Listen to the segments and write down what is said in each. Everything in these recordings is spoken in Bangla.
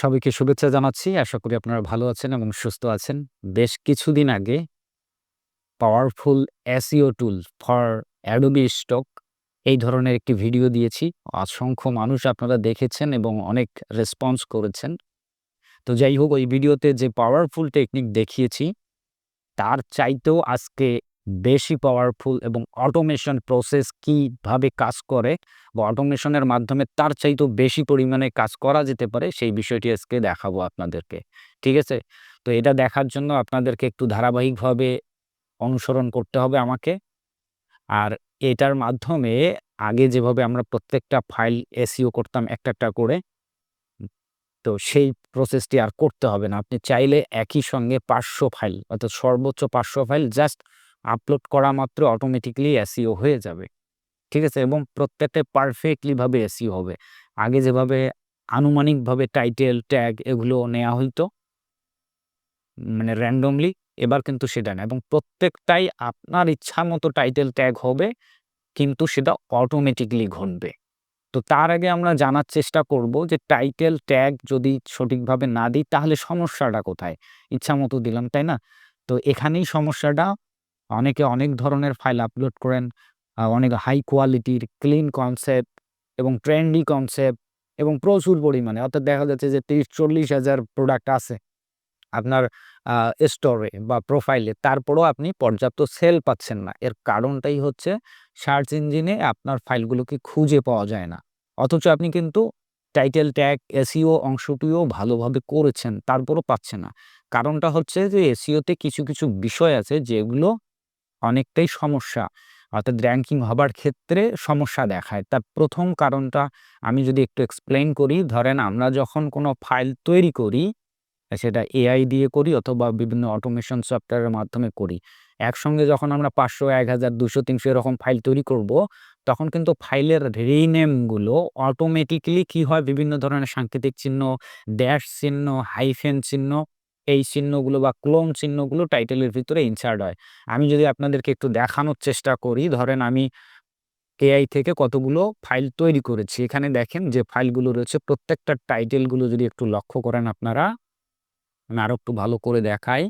সবাইকে শুভেচ্ছা জানাচ্ছি। আশা করি আপনারা ভালো আছেন এবং সুস্থ আছেন। বেশ কিছুদিন আগে powerful SEO tool for Adobe stock এই ধরনের একটি ভিডিও দিয়েছি। অসংখ্য মানুষ আপনারা দেখেছেন এবং অনেক রেসপন্স করেছেন। তো যাই হোক ওই ভিডিওতে যে পাওয়ারফুল টেকনিক দেখিয়েছি, তার চাইতেও আজকে বেশি পাওয়ারফুল এবং অটোমেশন প্রসেস কীভাবে কাজ করে বা অটোমেশনের মাধ্যমে তার চাইতেও বেশি পরিমাণে কাজ করা যেতে পারে সেই বিষয়টি আজকে দেখাবো আপনাদেরকে। ঠিক আছে? তো এটা দেখার জন্য আপনাদেরকে একটু ধারাবাহিকভাবে অনুসরণ করতে হবে আমাকে। আর এটার মাধ্যমে আগে যেভাবে আমরা প্রত্যেকটা ফাইল এসিও করতাম একটা, একটা করে তো সেই প্রসেসটি আর করতে হবে না। আপনি চাইলে একই সঙ্গে ৫০০ ফাইল অর্থাৎ সর্বোচ্চ ৫০০ ফাইল জাস্ট আপলোড করা মাত্র অটোমেটিক্যালি এসিও হয়ে যাবে। ঠিক আছে? এবং প্রত্যেকটাই পারফেক্টলিভাবে এসিও হবে। আগে যেভাবে আনুমানিকভাবে টাইটেল, ট্যাগ এগুলো নেওয়া হইতো মানে র‍্যান্ডমলি এবার কিন্তু সেটা না এবং প্রত্যেকটাই আপনার ইচ্ছা মতো টাইটেল, ট্যাগ হবে কিন্তু সেটা অটোমেটিক্যালি ঘটবে। তো তার আগে আমরা জানার চেষ্টা করব যে টাইটেল, ট্যাগ যদি সঠিকভাবে না দিই তাহলে সমস্যাটা কোথায়? ইচ্ছা মতো দিলাম, তাই না? তো এখানেই সমস্যাটা অনেকে অনেক ধরনের ফাইল আপলোড করেন। অনেক হাই কোয়ালিটির ক্লিন কনসেপ্ট এবং ট্রেন্ডি কনসেপ্ট এবং প্রচুর পরিমাণে অর্থাৎ দেখা যাচ্ছে যে ৩০-৪০ হাজার প্রোডাক্ট আছে আপনার স্টোরে বা প্রোফাইলে। তারপরেও আপনি পর্যাপ্ত সেল পাচ্ছেন না। এর কারণটাই হচ্ছে সার্চ ইঞ্জিনে আপনার ফাইলগুলোকে খুঁজে পাওয়া যায় না। অথচ আপনি কিন্তু টাইটেল, ট্যাগ, এসিও অংশটিও ভালোভাবে করেছেন, তারপরও পাচ্ছে না। কারণটা হচ্ছে যে এসিওতে কিছু, কিছু বিষয় আছে যেগুলো অনেকটাই সমস্যা। অর্থাৎ র্যাঙ্কিং হবার ক্ষেত্রে সমস্যা দেখায়। তার প্রথম কারণটা আমি যদি একটু এক্সপ্লেইন করি, ধরেন আমরা যখন কোনো ফাইল তৈরি করি, সেটা এআই দিয়ে করি অথবা বিভিন্ন অটোমেশন সফটওয়্যারের মাধ্যমে করি। একসঙ্গে যখন আমরা পাঁচশো এক হাজার দুশো তিনশো এরকম ফাইল তৈরি করব, তখন কিন্তু ফাইলের রিনেমগুলো অটোমেটিক্যালি কি হয় বিভিন্ন ধরনের সাংকেতিক চিহ্ন, ড্যাশ চিহ্ন, হাইফেন চিহ্ন এই চিহ্নগুলো বা ক্লোন চিহ্নগুলো টাইটেলের ভিতরে ইনসার্ট হয়। আমি যদি আপনাদেরকে একটু দেখানোর চেষ্টা করি, ধরেন আমি এআই থেকে কতগুলো ফাইল তৈরি করেছি। এখানে দেখেন যে ফাইলগুলো রয়েছে প্রত্যেকটা টাইটেলগুলো যদি একটু লক্ষ্য করেন আপনারা আমি আরও একটু ভালো করে দেখাই।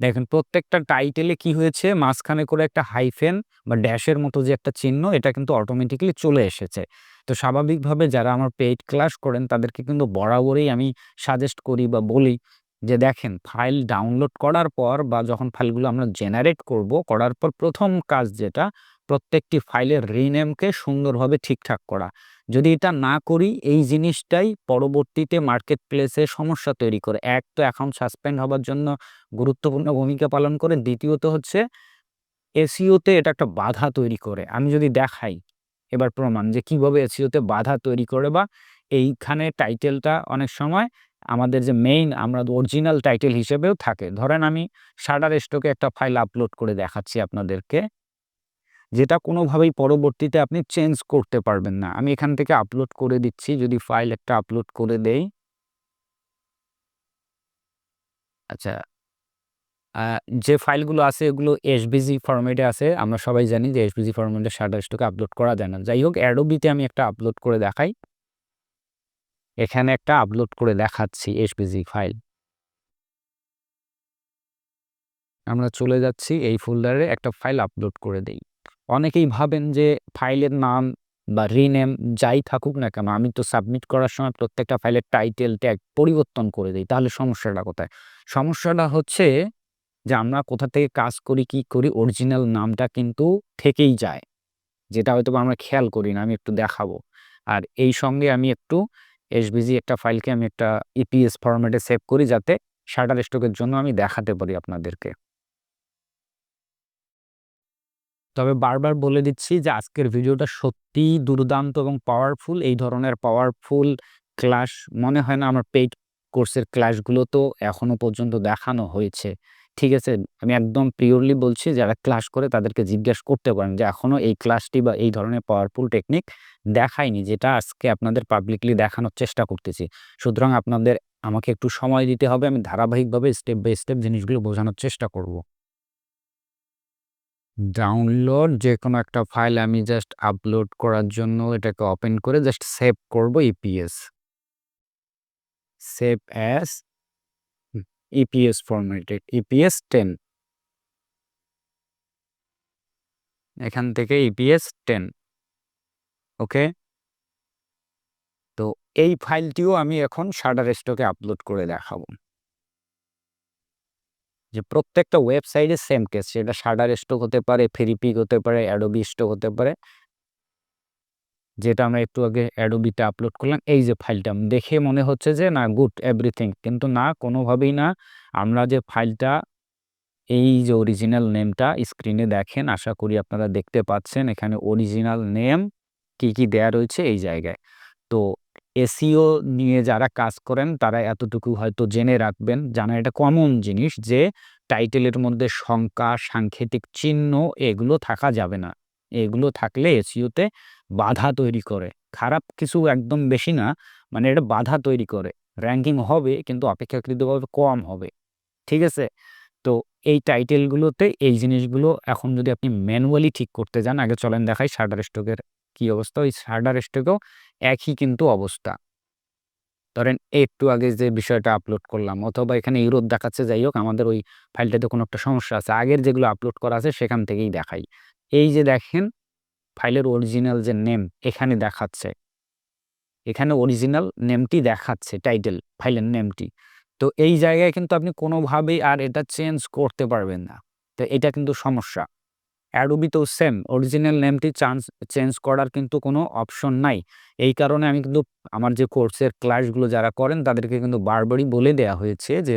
দেখেন প্রত্যেকটা টাইটেলে কি হয়েছে মাঝখানে করে একটা হাইফেন বা ড্যাশের মতো যে একটা চিহ্ন এটা কিন্তু অটোমেটিক্যালি চলে এসেছে। তো স্বাভাবিকভাবে যারা আমার পেইড ক্লাস করেন তাদেরকে কিন্তু বরাবরই আমি সাজেস্ট করি বা বলি যে দেখেন ফাইল ডাউনলোড করার পর বা যখন ফাইলগুলো আমরা জেনারেট করব, করার পর প্রথম কাজ যেটা প্রত্যেকটি ফাইলের রিনেমকে সুন্দরভাবে ঠিকঠাক করা। যদি এটা না করি এই জিনিসটাই পরবর্তীতে মার্কেট প্লেসে সমস্যা তৈরি করে। এক তো অ্যাকাউন্ট সাসপেন্ড হবার জন্য গুরুত্বপূর্ণ ভূমিকা পালন করে। দ্বিতীয়ত হচ্ছে এসিওতে এটা একটা বাধা তৈরি করে। আমি যদি দেখাই এবার প্রমাণ যে কীভাবে এসিওতে বাধা তৈরি করে বা এইখানে টাইটেলটা অনেক সময় আমাদের যে মেইন আমরা অরিজিনাল টাইটেল হিসেবেও থাকে। ধরেন আমি শাটারস্টকে একটা ফাইল আপলোড করে দেখাচ্ছি আপনাদেরকে। যেটা কোনোভাবেই পরবর্তীতে আপনি চেঞ্জ করতে পারবেন না। আমি এখান থেকে আপলোড করে দিচ্ছি, যদি ফাইল একটা আপলোড করে দেই। আচ্ছা। যে ফাইলগুলো আছে, এগুলো SVG ফরম্যাটে আছে। আমরা সবাই জানি যে SVG ফরম্যাটে শাটারস্টকে আপলোড করা যায় না। যাই হোক Adobe তে আমি একটা আপলোড করে দেখাই। এখানে একটা আপলোড করে দেখাচ্ছি SVG ফাইল। আমরা চলে যাচ্ছি এই ফোল্ডারে একটা ফাইল আপলোড করে দেই। অনেকেই ভাবেন যে ফাইলের নাম বা রিনেম যাই থাকুক না কেন আমি তো সাবমিট করার সময় প্রত্যেকটা ফাইলের টাইটেল, ট্যাগ পরিবর্তন করে দিই তাহলে সমস্যাটা কোথায়? সমস্যাটা হচ্ছে যে আমরা কোথা থেকে কাজ করি, কি করি অরিজিনাল নামটা কিন্তু থেকেই যায়। যেটা হয়তোবা আমরা খেয়াল করি না। আমি একটু দেখাবো। আর এই সঙ্গে আমি একটু SVG একটা ফাইলকে আমি একটা EPS ফরম্যাটে সেভ করি যাতে শাটারস্টকের জন্য আমি দেখাতে পারি আপনাদেরকে। তবে বারবার বলে দিচ্ছি যে আজকের ভিডিওটা সত্যিই দুর্দান্ত এবং পাওয়ারফুল। এই ধরনের পাওয়ারফুল ক্লাস মনে হয় না আমার পেইড কোর্সের ক্লাসগুলোতেও এখনও পর্যন্ত দেখানো হয়েছে। ঠিক আছে? আমি একদম পিওরলি বলছি যারা ক্লাস করে তাদেরকে জিজ্ঞেস করতে পারেন যে এখনও এই ক্লাসটি বা এই ধরনের পাওয়ারফুল টেকনিক দেখায়নি যেটা আজকে আপনাদের পাবলিকলি দেখানোর চেষ্টা করতেছি। সুতরাং আপনাদের, আমাকে একটু সময় দিতে হবে। আমি ধারাবাহিকভাবে স্টেপ বাই স্টেপ জিনিসগুলো বোঝানোর চেষ্টা করব। ডাউনলোড যে কোনো একটা ফাইল আমি জাস্ট আপলোড করার জন্য এটাকে ওপেন করে জাস্ট সেভ করব EPS save as EPS formatted EPS ten এখান থেকে ইপিএস টেন ওকে তো এই ফাইলটিও আমি এখন শাটার স্টকে আপলোড করে দেখাবো। যে প্রত্যেকটা ওয়েবসাইটে সেম কেস সেটা শাটার স্টক হতে পারে ফেরিপিক হতে পারে অ্যাডোবি স্টক হতে পারে যেটা আমরা একটু আগে অ্যাডোবিতে আপলোড করলাম, এই যে ফাইলটা দেখে মনে হচ্ছে যে না গুড এভরিথিং কিন্তু না, কোনোভাবেই না, আমরা যে ফাইলটা এই যে অরিজিনাল নেমটা স্ক্রিনে দেখেন, আশা করি আপনারা দেখতে পাচ্ছেন, এখানে অরিজিনাল নেম কি কি দেয়া রয়েছে এই জায়গায়। তো এসিও নিয়ে যারা কাজ করেন, তারা এতটুকু হয়তো জেনে রাখবেন, জানা এটা কমন জিনিস যে টাইটেলের মধ্যে সংখ্যা, সাংকেতিক চিহ্ন, এগুলো থাকা যাবে না। এগুলো থাকলে এসিওতে বাধা তৈরি করে। খারাপ কিছু একদম বেশি না মানে এটা বাধা তৈরি করে। র্যাঙ্কিং হবে, কিন্তু অপেক্ষাকৃতভাবে কম হবে। ঠিক আছে? তো এই টাইটেলগুলোতে এই জিনিসগুলো এখন যদি আপনি ম্যানুয়ালি ঠিক করতে যান, আগে চলেন দেখাই শার্টার স্টকের কি অবস্থা। ওই শার্টার স্টকেও একই কিন্তু অবস্থা। ধরেন একটু আগে যে বিষয়টা আপলোড করলাম, অথবা এখানে ইউরোপ দেখাচ্ছে, যাই হোক, আমাদের ওই ফাইলটাতে কোনো একটা সমস্যা আছে। আগের যেগুলো আপলোড করা আছে, সেখান থেকেই দেখাই। এই যে দেখেন, ফাইলের অরিজিনাল যে নেম এখানে দেখাচ্ছে। এখানে অরিজিনাল নেমটি দেখাচ্ছে টাইটেল ফাইলের নেমটি তো এই জায়গায় কিন্তু আপনি কোনোভাবেই আর এটা চেঞ্জ করতে পারবেন না। তো এটা কিন্তু সমস্যা। অ্যাডোবিতেও সেম অরিজিনাল নেমটি চান্স চেঞ্জ করার কিন্তু কোনো অপশন নাই। এই কারণে আমি কিন্তু আমার যে কোর্সের ক্লাসগুলো যারা করেন, তাদেরকে কিন্তু বারবারই বলে দেওয়া হয়েছে যে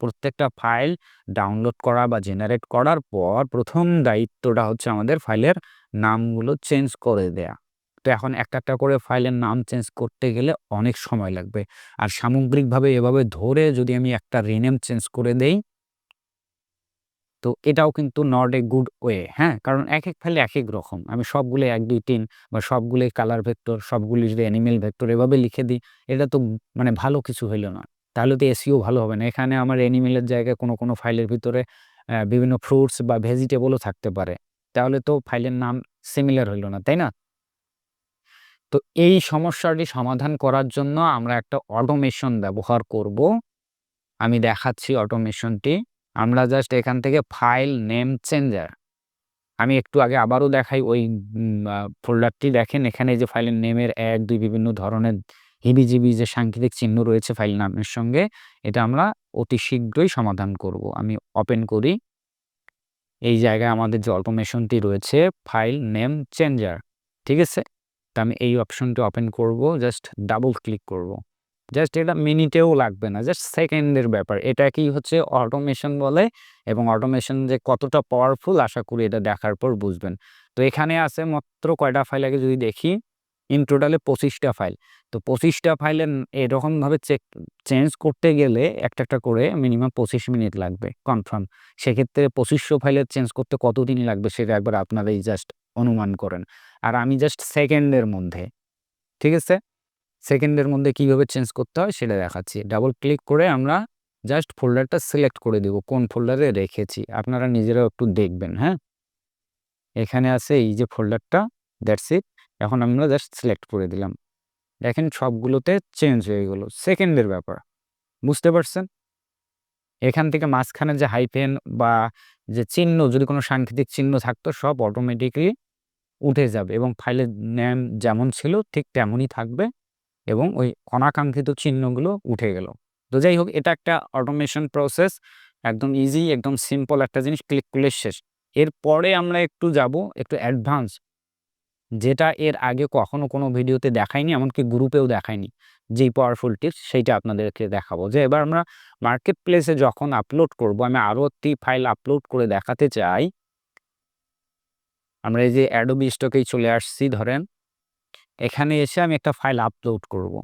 প্রত্যেকটা ফাইল ডাউনলোড করা বা জেনারেট করার পর প্রথম দায়িত্বটা হচ্ছে আমাদের ফাইলের নামগুলো চেঞ্জ করে দেয়া। তো এখন একটা একটা করে ফাইলের নাম চেঞ্জ করতে গেলে অনেক সময় লাগবে। আর সামগ্রিকভাবে এভাবে ধরে যদি আমি একটা রিনেম চেঞ্জ করে দেই তো এটাও কিন্তু নট এ গুড ওয়ে হ্যাঁ? কারণ এক এক ফাইলে এক এক রকম। আমি সবগুলো এক, দুই, তিন বা সবগুলোই কালার ভেক্টর সবগুলি যদি অ্যানিমেল ভেক্টর এভাবে লিখে দিই, এটা তো মানে ভালো কিছু হইল না। তাহলে তো এসিও ভালো হবে না। এখানে আমার অ্যানিমেলের জায়গায় কোনো কোনো ফাইলের ভিতরে বিভিন্ন ফ্রুটস বা ভেজিটেবলও থাকতে পারে। তাহলে তো ফাইলের নাম সিমিলার হইল না, তাই না? তো এই সমস্যাটি সমাধান করার জন্য আমরা একটা অটোমেশন ব্যবহার করব। আমি দেখাচ্ছি অটোমেশনটি আমরা জাস্ট এখান থেকে ফাইল নেম চেঞ্জার আমি একটু আগে আবারও দেখাই ওই ফোল্ডারটি দেখেন এখানে যে ফাইলের নেমের এক, দুই বিভিন্ন ধরনের হিবিজিবি যে সাংকেতিক চিহ্ন রয়েছে ফাইল নামের সঙ্গে, এটা আমরা অতি শীঘ্রই সমাধান করব। আমি ওপেন করি। এই জায়গায় আমাদের যে অটোমেশনটি রয়েছে ফাইল নেম চেঞ্জার ঠিক আছে? তো আমি এই অপশনটি ওপেন করব জাস্ট ডাবল ক্লিক করব। জাস্ট এটা মিনিটেও লাগবে না, জাস্ট সেকেন্ডের ব্যাপার। এটা কি হচ্ছে অটোমেশন বলে এবং অটোমেশন যে কতটা পাওয়ারফুল আশা করি এটা দেখার পর বুঝবেন। তো এখানে আছে মাত্র কয়টা ফাইল আগে যদি দেখি ইন টোটালে পঁচিশটা ফাইল তো পঁচিশটা ফাইলের এরকমভাবে চেক চেঞ্জ করতে গেলে একটা একটা করে মিনিমাম পঁচিশ মিনিট লাগবে কনফার্ম সেক্ষেত্রে পঁচিশশো ফাইলের চেঞ্জ করতে কতদিন লাগবে সেটা একবার আপনারাই জাস্ট অনুমান করেন। আর আমি জাস্ট সেকেন্ডের মধ্যে, ঠিক আছে? সেকেন্ডের মধ্যে কীভাবে চেঞ্জ করতে হয় সেটা দেখাচ্ছি। ডাবল ক্লিক করে আমরা জাস্ট ফোল্ডারটা সিলেক্ট করে দেব। কোন ফোল্ডারে রেখেছি? আপনারা নিজেরাও একটু দেখবেন হ্যাঁ? এখানে আছে এই যে ফোল্ডারটা দ্যাটস ইট এখন আমরা জাস্ট সিলেক্ট করে দিলাম। দেখেন সবগুলোতে চেঞ্জ হয়ে গেলো। সেকেন্ডের ব্যাপার। বুঝতে পারছেন? এখান থেকে মাঝখানে যে হাইফেন বা যে চিহ্ন, যদি কোনো সাংকেতিক চিহ্ন থাকতো, সব অটোমেটিকলি উঠে যাবে এবং ফাইলের নেম যেমন ছিল, ঠিক তেমনই থাকবে। এবং ওই অনাকাঙ্ক্ষিত চিহ্নগুলো উঠে গেল। তো যাই হোক এটা একটা অটোমেশন প্রসেস একদম ইজি একদম সিম্পল একটা জিনিস ক্লিক করলে শেষ। এরপরে আমরা একটু যাব, একটু অ্যাডভান্স যেটা এর আগে কখনো কোনো ভিডিওতে দেখাইনি, এমনকি গ্রুপেও দেখায়নি যেই পাওয়ারফুল টিপস সেইটা আপনাদেরকে দেখাবো। যে এবার আমরা মার্কেট প্লেসে যখন আপলোড করব, আমি আরও একটি ফাইল আপলোড করে দেখাতে চাই। আমরা এই যে অ্যাডোবি স্টকেই চলে আসছি, ধরেন। এখানে এসে আমি একটা ফাইল আপলোড করব।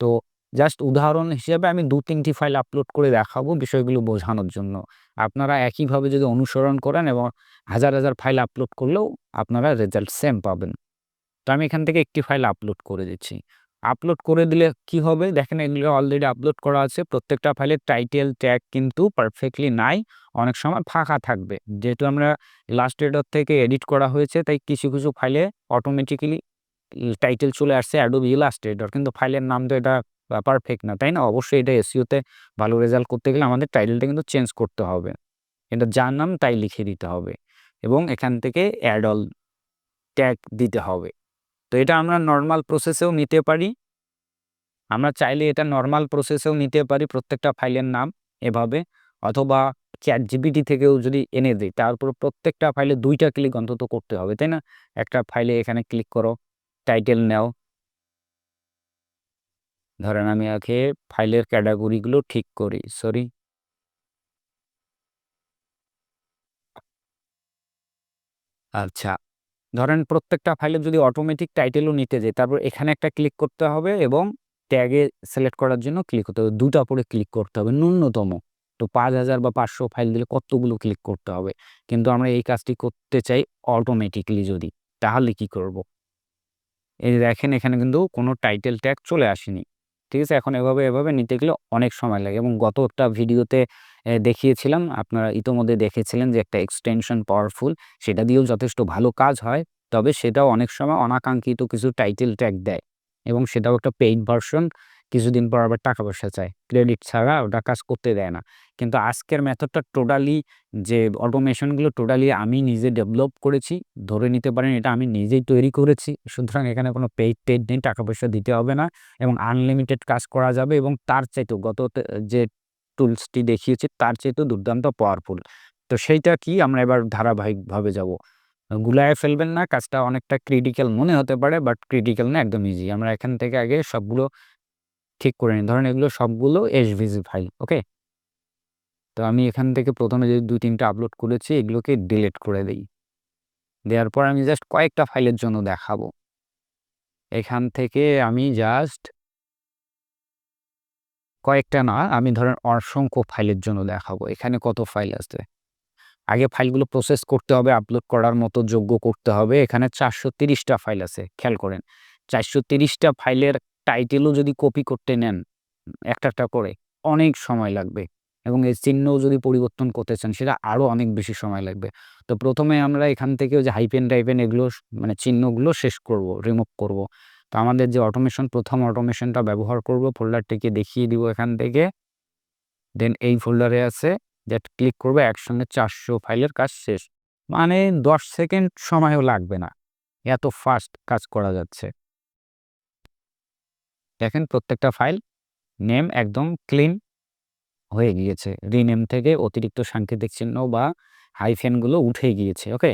তো জাস্ট উদাহরণ হিসেবে আমি দু তিনটি ফাইল আপলোড করে দেখাবো বিষয়গুলো বোঝানোর জন্য। আপনারা একইভাবে যদি অনুসরণ করেন এবং হাজার হাজার ফাইল আপলোড করলেও আপনারা রেজাল্ট সেম পাবেন। তো আমি এখান থেকে একটি ফাইল আপলোড করে দিচ্ছি। আপলোড করে দিলে কি হবে? দেখেন এগুলো অলরেডি আপলোড করা আছে। প্রত্যেকটা ফাইলের টাইটেল ট্যাগ কিন্তু পারফেক্টলি নাই। অনেক সময় ফাঁকা থাকবে। যেহেতু আমরা লাস্ট এডর থেকে এডিট করা হয়েছে, তাই কিছু কিছু ফাইলে অটোমেটিক্যালি টাইটেল চলে আসছে অ্যাডোবি এডর কিন্তু ফাইলের নাম তো এটা পারফেক্ট না, তাই না? অবশ্যই এটা এসিওতে ভালো রেজাল্ট করতে গেলে আমাদের টাইটেলটা কিন্তু চেঞ্জ করতে হবে। এটা যার নাম তাই লিখে দিতে হবে এবং এখান থেকে অ্যাডল ট্যাগ দিতে হবে। তো এটা আমরা নর্মাল প্রসেসেও নিতে পারি। আমরা চাইলে এটা নর্মাল প্রসেসেও নিতে পারি প্রত্যেকটা ফাইলের নাম এভাবে, অথবা চ্যাট জিবিটি থেকেও যদি এনে দিই তারপর প্রত্যেকটা ফাইলে দুইটা ক্লিক অন্তত করতে হবে, তাই না? একটা ফাইলে এখানে ক্লিক করো টাইটেল নাও। ধরেন আমি আগে ফাইলের ক্যাটাগরিগুলো ঠিক করি সরি আচ্ছা ধরেন প্রত্যেকটা ফাইলে যদি অটোমেটিক টাইটেলও নিতে যাই, তারপর এখানে একটা ক্লিক করতে হবে এবং ট্যাগে সিলেক্ট করার জন্য ক্লিক করতে হবে। দুটা পরে ক্লিক করতে হবে, ন্যূনতম। তো পাঁচ হাজার বা পাঁচশো ফাইল দিলে কতগুলো ক্লিক করতে হবে? কিন্তু আমরা এই কাজটি করতে চাই অটোমেটিকলি যদি, তাহলে কি করব। এই দেখেন, এখানে কিন্তু কোনো টাইটেল ট্যাগ চলে আসেনি। ঠিক আছে? এখন এভাবে এভাবে নিতে গেলে অনেক সময় লাগে এবং গত একটা ভিডিওতে দেখিয়েছিলাম, আপনারা ইতোমধ্যে দেখেছিলেন যে একটা এক্সটেনশন পাওয়ারফুল সেটা দিয়েও যথেষ্ট ভালো কাজ হয়, তবে সেটাও অনেক সময় অনাকাঙ্ক্ষিত কিছু টাইটেল ট্যাগ দেয় এবং সেটাও একটা পেইড ভার্সন কিছুদিন পর আবার টাকা পয়সা চায়। ক্রেডিট ছাড়া ওটা কাজ করতে দেয় না। কিন্তু আজকের মেথডটা টোটালি যে অটোমেশনগুলো টোটালি আমি নিজে ডেভেলপ করেছি, ধরে নিতে পারেন এটা আমি নিজেই তৈরি করেছি। সুতরাং এখানে কোনো পেইড টেড নেই, টাকা পয়সা দিতে হবে না এবং আনলিমিটেড কাজ করা যাবে এবং তার চাইতেও গত যে টুলসটি দেখিয়েছি তার চাইতেও দুর্দান্ত পাওয়ারফুল তো সেইটা কি আমরা এবার ধারাবাহিকভাবে যাব। গুলায় ফেলবেন না, কাজটা অনেকটা ক্রিটিক্যাল মনে হতে পারে বাট ক্রিটিক্যাল না, একদম ইজি আমরা এখান থেকে আগে সবগুলো ঠিক করে নিই ধরেন এগুলো সবগুলো এসভিজি ফাইল ওকে তো আমি এখান থেকে প্রথমে যে দুই তিনটা আপলোড করেছি, এগুলোকে ডিলিট করে দিই। দেওয়ার পর আমি জাস্ট কয়েকটা ফাইলের জন্য দেখাবো। এখান থেকে আমি জাস্ট কয়েকটা না, আমি ধরেন অসংখ্য ফাইলের জন্য দেখাবো। এখানে কত ফাইল আছে? আগে ফাইলগুলো প্রসেস করতে হবে আপলোড করার মতো যোগ্য করতে হবে। এখানে চারশো তিরিশটা ফাইল আছে, খেয়াল করেন। চারশো তিরিশটা ফাইলের টাইটেলও যদি কপি করতে নেন, একটা একটা করে, অনেক সময় লাগবে। এবং এই চিহ্নও যদি পরিবর্তন করতে চান, সেটা আরও অনেক বেশি সময় লাগবে। তো প্রথমে আমরা এখান থেকে যে হাইপেন টাইপেন এগুলো মানে চিহ্নগুলো শেষ করব রিমুভ করব। তো আমাদের যে অটোমেশন প্রথম অটোমেশনটা ব্যবহার করব ফোল্ডারটিকে দেখিয়ে দিব এখান থেকে। দেন এই ফোল্ডারে আছে যেটা ক্লিক করবে, একসঙ্গে চারশো ফাইলের কাজ শেষ। মানে দশ সেকেন্ড সময়ও লাগবে না। এত ফাস্ট কাজ করা যাচ্ছে। দেখেন প্রত্যেকটা ফাইল নেম একদম ক্লিন হয়ে গিয়েছে। রিনেম থেকে অতিরিক্ত সাংকেতিক চিহ্ন বা হাইফেনগুলো উঠে গিয়েছে ওকে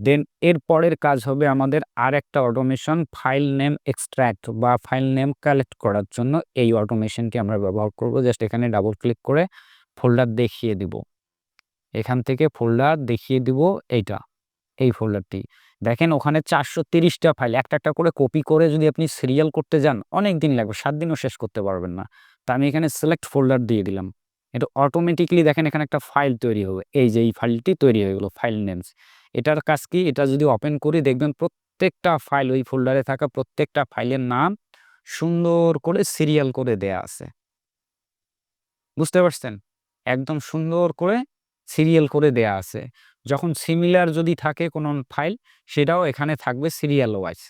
দেন এর পরের কাজ হবে আমাদের আর একটা অটোমেশন ফাইল নেম এক্সট্র্যাক্ট বা ফাইল নেম কালেক্ট করার জন্য এই অটোমেশনটি আমরা ব্যবহার করব। জাস্ট এখানে ডাবল ক্লিক করে ফোল্ডার দেখিয়ে দিব। এখান থেকে ফোল্ডার দেখিয়ে দিব এইটা। এই ফোল্ডারটি। দেখেন ওখানে চারশো তিরিশটা ফাইল একটা একটা করে কপি করে যদি আপনি সিরিয়াল করতে যান, অনেক দিন লাগবে, সাত দিনও শেষ করতে পারবেন না। তা আমি এখানে সিলেক্ট ফোল্ডার দিয়ে দিলাম। এটা অটোমেটিকলি দেখেন এখানে একটা ফাইল তৈরি হবে। এই যে এই ফাইলটি তৈরি হয়ে গেলো ফাইল নেমস এটার কাজ কি? এটা যদি ওপেন করি, দেখবেন প্রত্যেকটা ফাইল ওই ফোল্ডারে থাকা প্রত্যেকটা ফাইলের নাম সুন্দর করে সিরিয়াল করে দেয়া আছে। বুঝতে পারছেন? একদম সুন্দর করে সিরিয়াল করে দেয়া আছে। যখন সিমিলার যদি থাকে কোনো ফাইল সেটাও এখানে থাকবে সিরিয়াল ওয়াইজ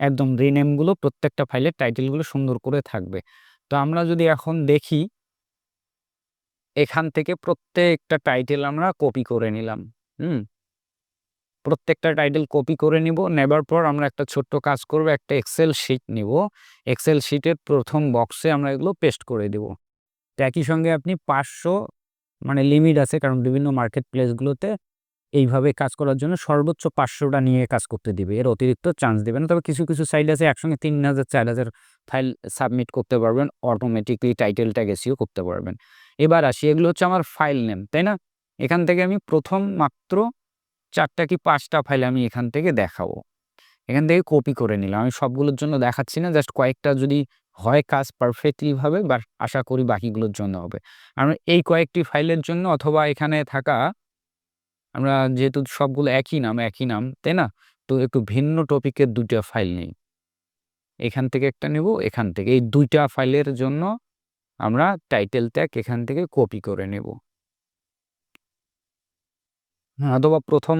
একদম রিনেমগুলো প্রত্যেকটা ফাইলের টাইটেলগুলো সুন্দর করে থাকবে। তো আমরা যদি এখন দেখি, এখান থেকে প্রত্যেকটা টাইটেল আমরা কপি করে নিলাম, হুম? প্রত্যেকটা টাইটেল কপি করে নিব, নেবার পর আমরা একটা ছোট্ট কাজ করব, একটা এক্সেল শিট নিব। এক্সেল শিটের প্রথম বক্সে আমরা এগুলো পেস্ট করে দেব। একই সঙ্গে আপনি পাঁচশো মানে লিমিট আছে কারণ বিভিন্ন মার্কেট প্লেসগুলোতে এইভাবে কাজ করার জন্য সর্বোচ্চ পাঁচশোটা নিয়ে কাজ করতে দিবে। এর অতিরিক্ত চান্স দেবে না। তবে কিছু কিছু সাইড আছে একসঙ্গে তিন হাজার, চার হাজার ফাইল সাবমিট করতে পারবেন অটোমেটিকলি টাইটেলটা ট্যাগ এসিও করতে পারবেন। এবার আসি, এগুলো হচ্ছে আমার ফাইল নেম, তাই না? এখান থেকে আমি প্রথম মাত্র চারটা কি পাঁচটা ফাইল আমি এখান থেকে দেখাবো। এখান থেকে কপি করে নিলাম। আমি সবগুলোর জন্য দেখাচ্ছি না, জাস্ট কয়েকটা যদি হয় কাজ পারফেক্টলিভাবে বা আশা করি বাকিগুলোর জন্য হবে। আমরা এই কয়েকটি ফাইলের জন্য অথবা এখানে থাকা, আমরা যেহেতু সবগুলো একই নাম একই নাম, তাই না? তো একটু ভিন্ন টপিকের দুইটা ফাইল নেই। এখান থেকে একটা নেব, এখান থেকে। এই দুইটা ফাইলের জন্য আমরা টাইটেল ট্যাগ এখান থেকে কপি করে নেব। অথবা প্রথম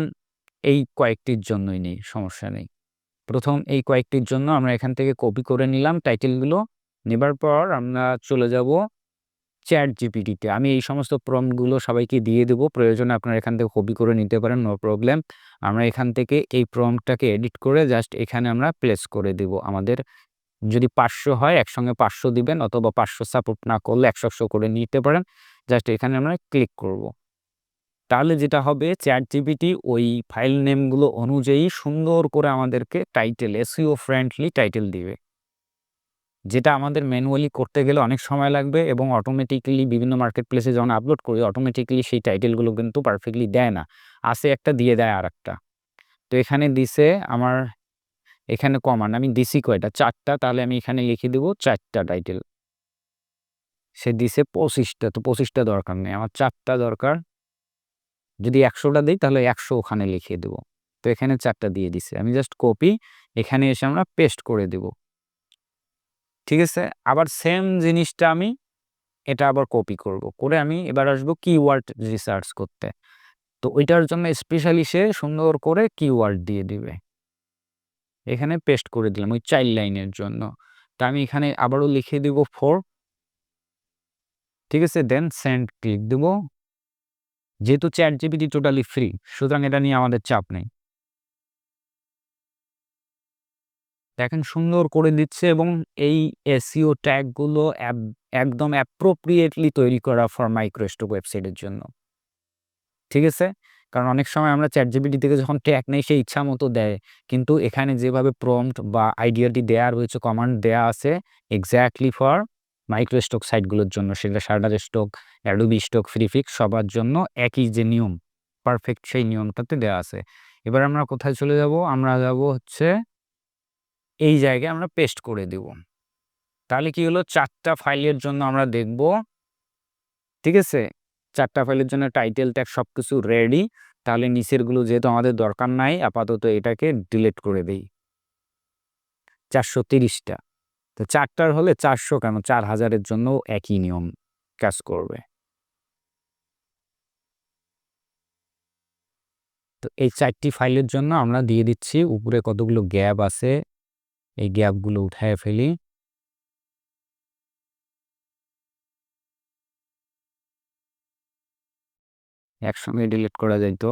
এই কয়েকটির জন্যই নেই, সমস্যা নেই। প্রথম এই কয়েকটির জন্য আমরা এখান থেকে কপি করে নিলাম টাইটেলগুলো নেবার পর আমরা চলে যাব চ্যাট জিপিটিতে আমি এই সমস্ত প্রম্পটগুলো সবাইকে দিয়ে দেবো, প্রয়োজনে আপনারা এখান থেকে কপি করে নিতে পারেন নো প্রবলেম আমরা এখান থেকে এই প্রম্পটটাকে এডিট করে জাস্ট এখানে আমরা প্লেস করে দেব। আমাদের যদি পাঁচশো হয়, একসঙ্গে পাঁচশো দিবেন, অথবা পাঁচশো সাপোর্ট না করলে একশো একশো করে নিতে পারেন। জাস্ট এখানে আমরা ক্লিক করব। তাহলে যেটা হবে চ্যাট জিপিটি ওই ফাইল নেমগুলো অনুযায়ী সুন্দর করে আমাদেরকে টাইটেল এসইও ফ্রেন্ডলি টাইটেল দিবে। যেটা আমাদের ম্যানুয়ালি করতে গেলে অনেক সময় লাগবে এবং অটোমেটিক্যালি বিভিন্ন মার্কেট প্লেসে যখন আপলোড করি অটোমেটিক্যালি সেই টাইটেলগুলো কিন্তু পারফেক্টলি দেয় না। আসে একটা দিয়ে দেয় আর একটা তো এখানে দিছে আমার, এখানে কমান আমি দিছি কয়টা? চারটা, তাহলে আমি এখানে লিখে দেবো চারটা টাইটেল সে দিছে পঁচিশটা, তো পঁচিশটা দরকার নেই। আমার চারটা দরকার। যদি একশোটা দিই, তাহলে একশো ওখানে লিখিয়ে দেবো। তো এখানে চারটা দিয়ে দিছে। আমি জাস্ট কপি এখানে এসে আমরা পেস্ট করে দেব। ঠিক আছে? আবার সেম জিনিসটা আমি এটা আবার কপি করব। করে আমি এবার আসব কিওয়ার্ড রিসার্চ করতে। তো ওইটার জন্য স্পেশালি সে সুন্দর করে কিওয়ার্ড দিয়ে দিবে। এখানে পেস্ট করে দিলাম ওই চাইল্ড লাইনের জন্য। তা আমি এখানে আবারও লিখে দিব ফোর ঠিক আছে? দেন সেন্ড ক্লিক দেব। যেহেতু চ্যাট জিপিটি টোটালি ফ্রি সুতরাং এটা নিয়ে আমাদের চাপ নেই। দেখেন, সুন্দর করে দিচ্ছে এবং এই এসিও ট্যাগগুলো একদম অ্যাপ্রোপ্রিয়েটলি তৈরি করা ফর মাইক্রোস্টক ওয়েবসাইটের জন্য। ঠিক আছে? কারণ অনেক সময় আমরা চ্যাট জিবিটি থেকে যখন ট্যাগ নেই, সে ইচ্ছা মতো দেয়। কিন্তু এখানে যেভাবে প্রম্পট বা আইডিয়াটি দেওয়া রয়েছে কমান্ড দেয়া আছে এক্স্যাক্টলি ফর মাইক্রো স্টক সাইটগুলোর জন্য সেটা Shutterstock, Adobe stock Freepik সবার জন্য একই যে নিয়ম, পারফেক্ট সেই নিয়মটাতে দেওয়া আছে। এবার আমরা কোথায় চলে যাব? আমরা যাব হচ্ছে এই জায়গায় আমরা পেস্ট করে দেব। তাহলে কি হলো? চারটা ফাইলের জন্য আমরা দেখব, ঠিক আছে? চারটা ফাইলের জন্য টাইটেল ট্যাগ সব কিছু রেডি তাহলে নিচেরগুলো যেহেতু আমাদের দরকার নাই, আপাতত এটাকে ডিলিট করে দেই। চারশো তিরিশটা। তো চারটার হলে চারশো কেন? চার হাজারের জন্য একই নিয়ম কাজ করবে। তো এই চারটি ফাইলের জন্য আমরা দিয়ে দিচ্ছি, উপরে কতগুলো গ্যাপ আছে, এই গ্যাপগুলো উঠায় ফেলি। একসঙ্গে ডিলিট করা যাইতো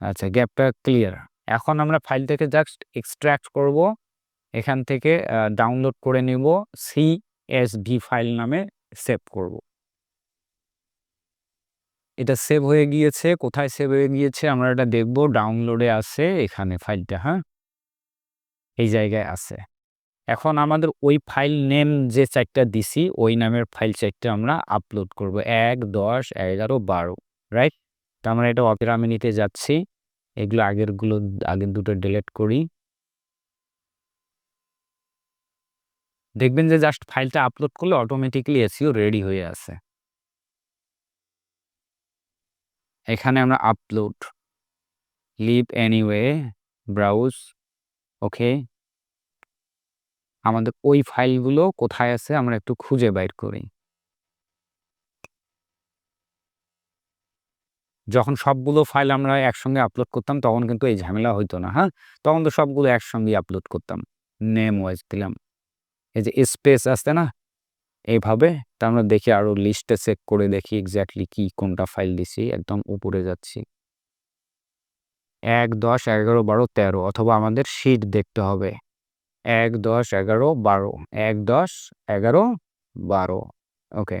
আচ্ছা গ্যাপটা ক্লিয়ার। এখন আমরা ফাইল থেকে জাস্ট এক্সট্র্যাক্ট করব। এখান থেকে ডাউনলোড করে নিব। সিএসভি ফাইল নামে সেভ করব। এটা সেভ হয়ে গিয়েছে। কোথায় সেভ হয়ে গিয়েছে? আমরা এটা দেখব। ডাউনলোডে আছে এখানে ফাইলটা হ্যাঁ? এই জায়গায় আছে। এখন আমাদের ওই ফাইল নেম যে চারটা দিছি, ওই নামের ফাইল চারটা আমরা আপলোড করব। এক, দশ, এগারো, বারো রাইট তো আমরা এটা অপেরা নিতে যাচ্ছি। এগুলো আগেরগুলো আগের দুটো ডিলেট করি। দেখবেন যে জাস্ট ফাইলটা আপলোড করলে অটোমেটিকলি এসিও রেডি হয়ে আছে এখানে আমরা upload leave anyway browse okay আমাদের ওই ফাইলগুলো কোথায় আছে আমরা একটু খুঁজে বাইর করি। যখন সবগুলো ফাইল আমরা একসঙ্গে আপলোড করতাম, তখন কিন্তু এই ঝামেলা হইতো না হ্যাঁ? তখন তো সবগুলো একসঙ্গে আপলোড করতাম। নেম ওয়াইজ দিলাম। এই যে স্পেস আসতে না? এইভাবে। তা আমরা দেখি আরও লিস্টে চেক করে দেখি এক্স্যাক্টলি কি কোনটা ফাইল দিছি, একদম উপরে যাচ্ছি। এক, দশ, এগারো, বারো, তেরো, অথবা আমাদের শিট দেখতে হবে। এক, দশ, এগারো, বারো। এক, দশ, এগারো, বারো। ওকে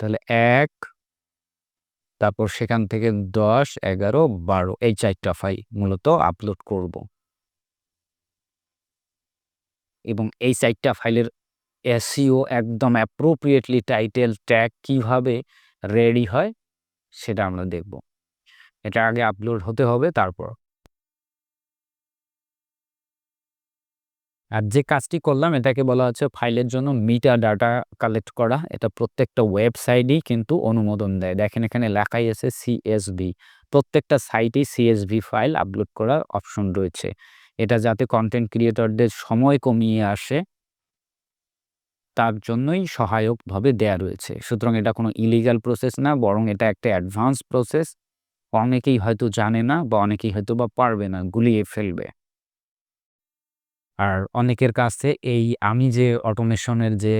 তাহলে এক তারপর সেখান থেকে দশ, এগারো, বারো, এই চারটা ফাইল মূলত আপলোড করব। এবং এই চারটা ফাইলের এসিও একদম অ্যাপ্রোপ্রিয়েটলি টাইটেল ট্যাগ কীভাবে রেডি হয়, সেটা আমরা দেখব। এটা আগে আপলোড হতে হবে, তারপর আর যে কাজটি করলাম, এটাকে বলা হচ্ছে ফাইলের জন্য মিটা ডাটা কালেক্ট করা। এটা প্রত্যেকটা ওয়েবসাইটই কিন্তু অনুমোদন দেয়। দেখেন, এখানে লেখাই আছে সিএসভি প্রত্যেকটা সাইটেই সিএসভি ফাইল আপলোড করার অপশন রয়েছে। এটা যাতে কন্টেন্ট ক্রিয়েটরদের সময় কমিয়ে আসে, তার জন্যই সহায়কভাবে দেয়া রয়েছে। সুতরাং এটা কোনো ইলিগাল প্রসেস না, বরং এটা একটা অ্যাডভান্স প্রসেস অনেকেই হয়তো জানে না বা অনেকেই হয়তো বা পারবে না, গুলিয়ে ফেলবে। আর অনেকের কাছে এই আমি যে অটোমেশনের যে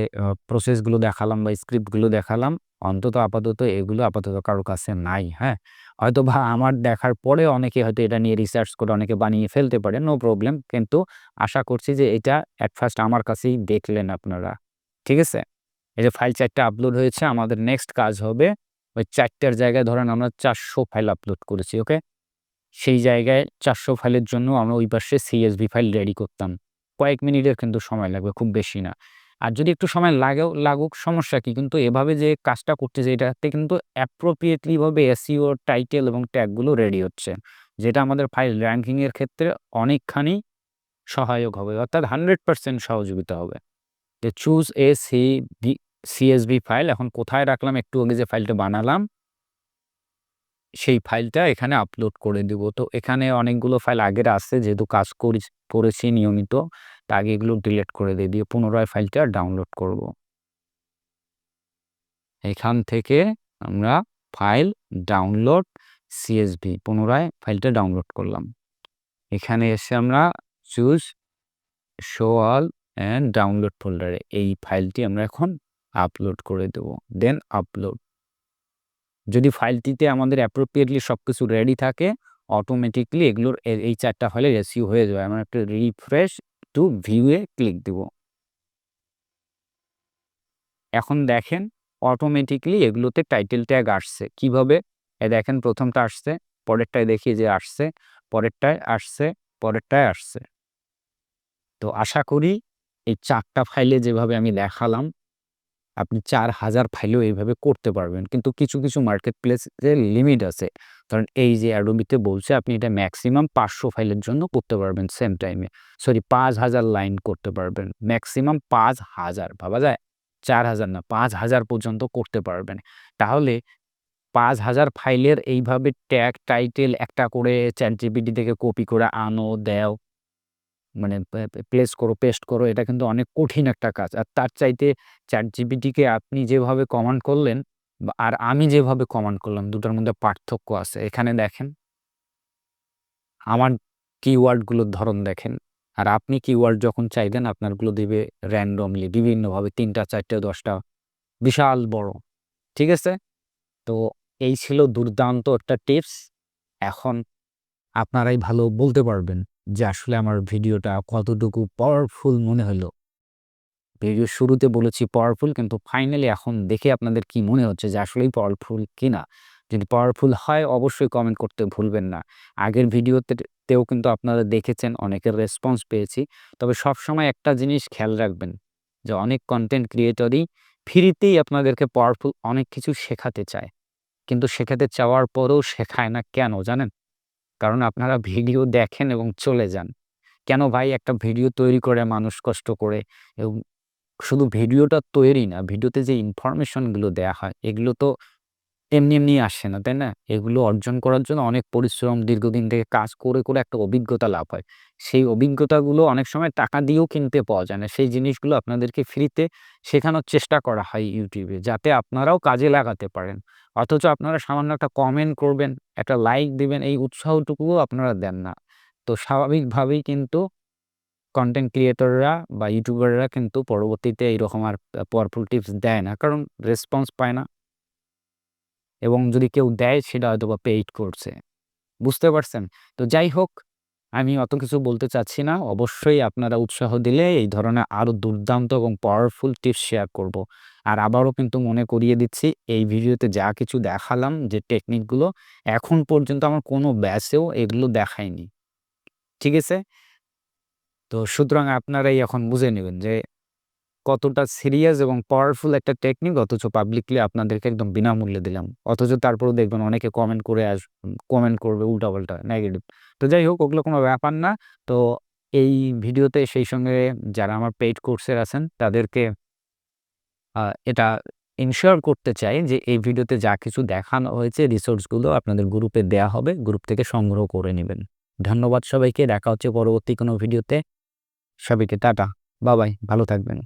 প্রসেসগুলো দেখালাম বা স্ক্রিপ্টগুলো দেখালাম, অন্তত আপাতত এগুলো আপাতত কারও কাছে নাই, হ্যাঁ? হয়তোবা আমার দেখার পরে অনেকে হয়তো এটা নিয়ে রিসার্চ করে অনেকে বানিয়ে ফেলতে পারে, নো প্রবলেম। কিন্তু আশা করছি যে এটা এট ফার্স্ট আমার কাছেই দেখলেন আপনারা। ঠিক আছে? এই যে ফাইল ৪ টা আপলোড হয়েছে, আমাদের নেক্সট কাজ হবে ওই চারটার জায়গায় ধরেন আমরা ৪০০ ফাইল আপলোড করেছি, ওকে? সেই জায়গায় ৪০০ ফাইলের জন্য আমরা ওই পাশে CSV ফাইল রেডি করতাম। কয়েক মিনিটের কিন্তু সময় লাগবে, খুব বেশি না। আর যদি একটু সময় লাগেও লাগুক সমস্যা কি? কিন্তু এভাবে যে কাজটা করতেছি এটাতে কিন্তু অ্যাপ্রোপ্রিয়েটলি ভাবে SEO টাইটেল এবং ট্যাগগুলো রেডি হচ্ছে। যেটা আমাদের ফাইল র্যাঙ্কিংয়ের ক্ষেত্রে অনেকখানি সহায়ক হবে। অর্থাৎ 100% সহযোগিতা হবে। যে choose a CV CSV file এখন কোথায় রাখলাম? একটু আগে যে ফাইলটা বানালাম সেই ফাইলটা এখানে আপলোড করে দিব। তো এখানে অনেকগুলো ফাইল আগের আছে যেহেতু কাজ করিছ করেছি নিয়মিত। তা আগে এগুলো ডিলিট করে দিয়ে, দিয়ে পুনরায় ফাইলটা ডাউনলোড করব। এখান থেকে আমরা ফাইল ডাউনলোড সিএসভি পুনরায় ফাইলটা ডাউনলোড করলাম। এখানে এসে আমরা choose show all and download ফোল্ডারে এই ফাইলটি আমরা এখন আপলোড করে দেব। দেন আপলোড। যদি ফাইলটিতে আমাদের অ্যাপ্রোপ্রিয়েটলি সব কিছু রেডি থাকে অটোমেটিক্যালি এগুলোর এই ৪ টা ফাইলের SEO হয়ে যাবে। আমরা একটা রিফ্রেশ টু ভিউয়ে ক্লিক দিব। এখন দেখেন অটোমেটিক্যালি এগুলোতে টাইটেল ট্যাগ আসছে। কীভাবে? এই দেখেন প্রথমটা আসছে, পরেরটায় দেখি যে আসছে, পরেরটায় আসছে, পরেরটায় আসছে। তো আশা করি এই চারটা ফাইলে যেভাবে আমি দেখালাম, আপনি ৪০০০ ফাইলেও এইভাবে করতে পারবেন। কিন্তু কিছু, কিছু মার্কেট প্লেসের লিমিট আছে। ধরেন এই যে Adobe তে বলছে আপনি এটা ম্যাক্সিমাম ৫০০ ফাইলের জন্য করতে পারবেন সেম টাইমে। সরি ৫০০০ লাইন করতে পারবেন। ম্যাক্সিমাম ৫০০০ ভাবা যায়? ৪০০০ না ৫০০০ পর্যন্ত করতে পারবেন। তাহলে ৫০০০ ফাইলের এইভাবে ট্যাগ, টাইটেল একটা করে ChatGPT থেকে কপি করে আনো, দেও। মানে প্লেস করো, পেস্ট করো এটা কিন্তু অনেক কঠিন একটা কাজ। আর তার চাইতে চ্যাট কে আপনি যেভাবে কমান্ড করলেন আর আমি যেভাবে কমান্ড করলাম দুটার মধ্যে পার্থক্য আছে। এখানে দেখেন আমার কিওয়ার্ডগুলোর ধরন দেখেন। আর আপনি কিওয়ার্ড যখন চাইবেন আপনারগুলো দিবে র‍্যান্ডমলি বিভিন্নভাবে ৩ টা, ৪ টা, ১০ টা বিশাল বড়। ঠিক আছে? তো এই ছিল দুর্দান্ত একটা টিপস। এখন আপনারাই ভালো বলতে পারবেন যে আসলে আমার ভিডিওটা কতটুকু পাওয়ারফুল মনে হলো। ভিডিও শুরুতে বলেছি পাওয়ারফুল কিন্তু ফাইনালি এখন দেখে আপনাদের কি মনে হচ্ছে যে আসলেই পাওয়ারফুল কিনা? যদি পাওয়ারফুল হয় অবশ্যই কমেন্ট করতে ভুলবেন না। আগের ভিডিওতে তেও কিন্তু আপনারা দেখেছেন, অনেকের রেসপন্স পেয়েছি। তবে সবসময় একটা জিনিস খেয়াল রাখবেন যে অনেক কন্টেন্ট ক্রিয়েটরই ফ্রিতেই আপনাদেরকে পাওয়ারফুল অনেক কিছু শেখাতে চায়। কিন্তু শেখাতে চাওয়ার পরেও শেখায় না কেন জানেন? কারণ আপনারা ভিডিও দেখেন এবং চলে যান। কেন ভাই একটা ভিডিও তৈরি করে মানুষ কষ্ট করে এবং শুধু ভিডিওটা তৈরি না, ভিডিওতে যে ইনফরমেশনগুলো দেয়া হয় এগুলো তো এমনি, এমনি আসে না, তাই না? এগুলো অর্জন করার জন্য অনেক পরিশ্রম দীর্ঘদিন থেকে কাজ করে, করে একটা অভিজ্ঞতা লাভ হয়। সেই অভিজ্ঞতাগুলো অনেক সময় টাকা দিয়েও কিনতে পাওয়া যায় না। সেই জিনিসগুলো আপনাদেরকে ফ্রিতে শেখানোর চেষ্টা করা হয় ইউটিউবে যাতে আপনারাও কাজে লাগাতে পারেন। অথচ আপনারা সামান্য একটা কমেন্ট করবেন, একটা লাইক দিবেন এই উৎসাহটুকুও আপনারা দেন না। তো স্বাভাবিকভাবেই কিন্তু কন্টেন্ট ক্রিয়েটররা বা ইউটিউবাররা কিন্তু পরবর্তীতে এইরকম আর পাওয়ারফুল টিপস দেয় না। কারণ রেসপন্স পায় না। এবং যদি কেউ দেয় সেটা হয়তোবা পেইড করছে। বুঝতে পারছেন? তো যাই হোক, আমি অত কিছু বলতে চাচ্ছি না। অবশ্যই আপনারা উৎসাহ দিলে এই ধরনের আরও দুর্দান্ত এবং পাওয়ারফুল টিপস শেয়ার করব। আর আবারও কিন্তু মনে করিয়ে দিচ্ছি, এই ভিডিওতে যা কিছু দেখালাম, যে টেকনিকগুলো এখন পর্যন্ত আমার কোনো ব্যাচেও এগুলো দেখায়নি। ঠিক আছে? তো সুতরাং আপনারাই এখন বুঝে নেবেন যে কতটা সিরিয়াস এবং পাওয়ারফুল একটা টেকনিক, অথচ পাবলিকলি আপনাদেরকে একদম বিনামূল্যে দিলাম। অথচ তারপরেও দেখবেন অনেকে কমেন্ট করে আস কমেন্ট করবে উল্টাপাল্টা নেগেটিভ। তো যাই হোক, ওগুলো কোনো ব্যাপার না। তো এই ভিডিওতে সেই সঙ্গে যারা আমার পেইড কোর্সের আছেন, তাদেরকে এটা ইনশিওর করতে চাই যে এই ভিডিওতে যা কিছু দেখানো হয়েছে রিসোর্সগুলো আপনাদের গ্রুপে দেয়া হবে। গ্রুপ থেকে সংগ্রহ করে নেবেন ধন্যবাদ সবাইকে। দেখা হচ্ছে পরবর্তী কোনো ভিডিওতে। সবাইকে টাটা। বাই-বাই। ভালো থাকবেন।